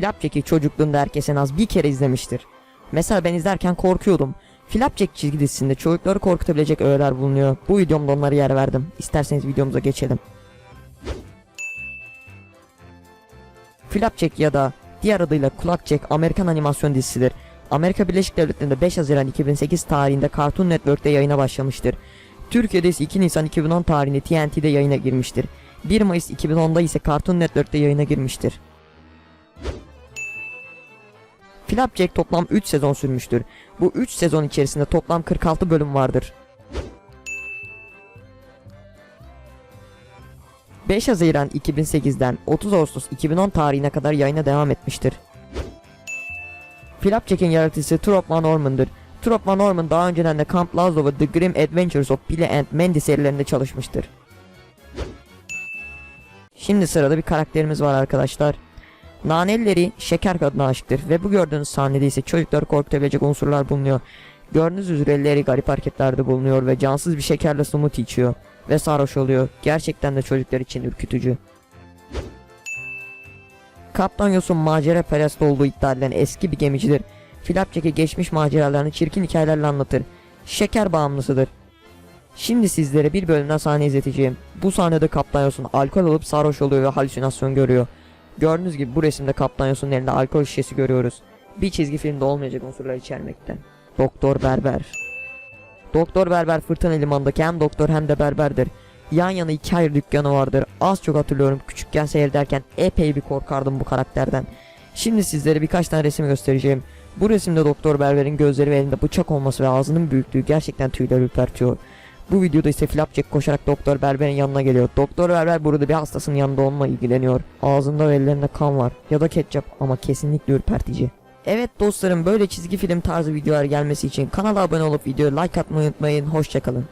Flapjack'i çocukluğunda herkes en az bir kere izlemiştir. Mesela ben izlerken korkuyordum. Flapjack çizgi dizisinde çocukları korkutabilecek öğeler bulunuyor. Bu videomda onlara yer verdim. İsterseniz videomuza geçelim. Flapjack ya da diğer adıyla Kulakjack Amerikan animasyon dizisidir. Amerika Birleşik Devletleri'nde 5 Haziran 2008 tarihinde Cartoon Network'te yayına başlamıştır. Türkiye'de ise 2 Nisan 2010 tarihinde TNT'de yayına girmiştir. 1 Mayıs 2010'da ise Cartoon Network'te yayına girmiştir. Flapjack toplam 3 sezon sürmüştür. Bu 3 sezon içerisinde toplam 46 bölüm vardır. 5 Haziran 2008'den 30 Ağustos 2010 tarihine kadar yayına devam etmiştir. Flapjack'in yaratıcısı Trop Van Orman'dır. Trop Van Orman daha önceden de Camp Lazlo ve The Grim Adventures of Billy and Mandy serilerinde çalışmıştır. Şimdi sırada bir karakterimiz var arkadaşlar. Nanelileri şeker kadına aşıktır ve bu gördüğünüz sahnede ise çocukları korkutabilecek unsurlar bulunuyor. Gördüğünüz üzere Larry garip hareketlerde bulunuyor ve cansız bir şekerle smoothie içiyor ve sarhoş oluyor. Gerçekten de çocuklar için ürkütücü. Kaptan Yosun macera perest olduğu iddia edilen eski bir gemicidir. Flapjack'e geçmiş maceralarını çirkin hikayelerle anlatır. Şeker bağımlısıdır. Şimdi sizlere bir bölümden sahne izleteceğim. Bu sahnede Kaptan Yosun alkol alıp sarhoş oluyor ve halüsinasyon görüyor. Gördüğünüz gibi bu resimde Kaptan Yosun'un elinde alkol şişesi görüyoruz. Bir çizgi filmde olmayacak unsurlar içermekte. Doktor Berber Doktor Berber Fırtına Limanı'ndaki hem doktor hem de berberdir. Yan yana iki ayrı dükkanı vardır. Az çok hatırlıyorum küçükken seyrederken epey bir korkardım bu karakterden. Şimdi sizlere birkaç tane resim göstereceğim. Bu resimde Doktor Berber'in gözleri ve elinde bıçak olması ve ağzının büyüklüğü gerçekten tüyler ürpertiyor. Bu videoda ise Flapjack koşarak Doktor Berber'in yanına geliyor. Doktor Berber burada bir hastasının yanında onunla ilgileniyor. Ağzında ve ellerinde kan var ya da ketçap ama kesinlikle ürpertici. Evet dostlarım böyle çizgi film tarzı videolar gelmesi için kanala abone olup videoya like atmayı unutmayın. Hoşçakalın.